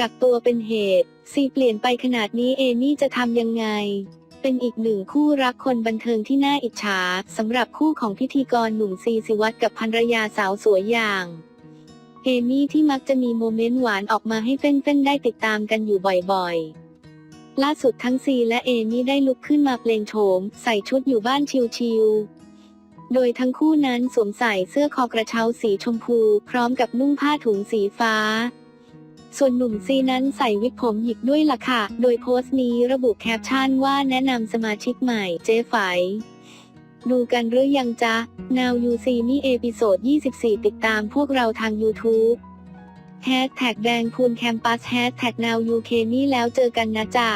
กักตัวเป็นเหตุซีเปลี่ยนไปขนาดนี้เอมี่จะทำยังไง เป็นอีกหนึ่งคู่รักคนบันเทิงที่น่าอิจฉาสำหรับคู่ของพิธีกรหนุ่มซีสิวัตรกับภรรยาสาวสวยอย่างเอมี่ที่มักจะมีโมเมนต์หวานออกมาให้เต้นๆได้ติดตามกันอยู่บ่อยๆ ล่าสุดทั้งซีและเอมี่ได้ลุกขึ้นมาเปลงโฉม ใส่ชุดอยู่บ้านชิลๆโดยทั้งคู่นั้นสวมใส่เสื้อคอกระเช้าสีชมพู พร้อมกับนุ่งผ้าถุงสีฟ้า ส่วนหนุ่มซีนั้นใส่วิกผมหยิกด้วยล่ะค่ะ โดยโพสต์นี้ระบุแคปชั่นว่าแนะนำสมาชิกใหม่เจ๊ไฝดูกันหรือยังจ๊ะ Now You See Me เอพิโซด 24 ติดตามพวกเราทาง YouTube แฮชแท็กแดงคูณแคมปัสแฮชแท็ก Now You k นี่แล้วเจอกันนะจ๊ะ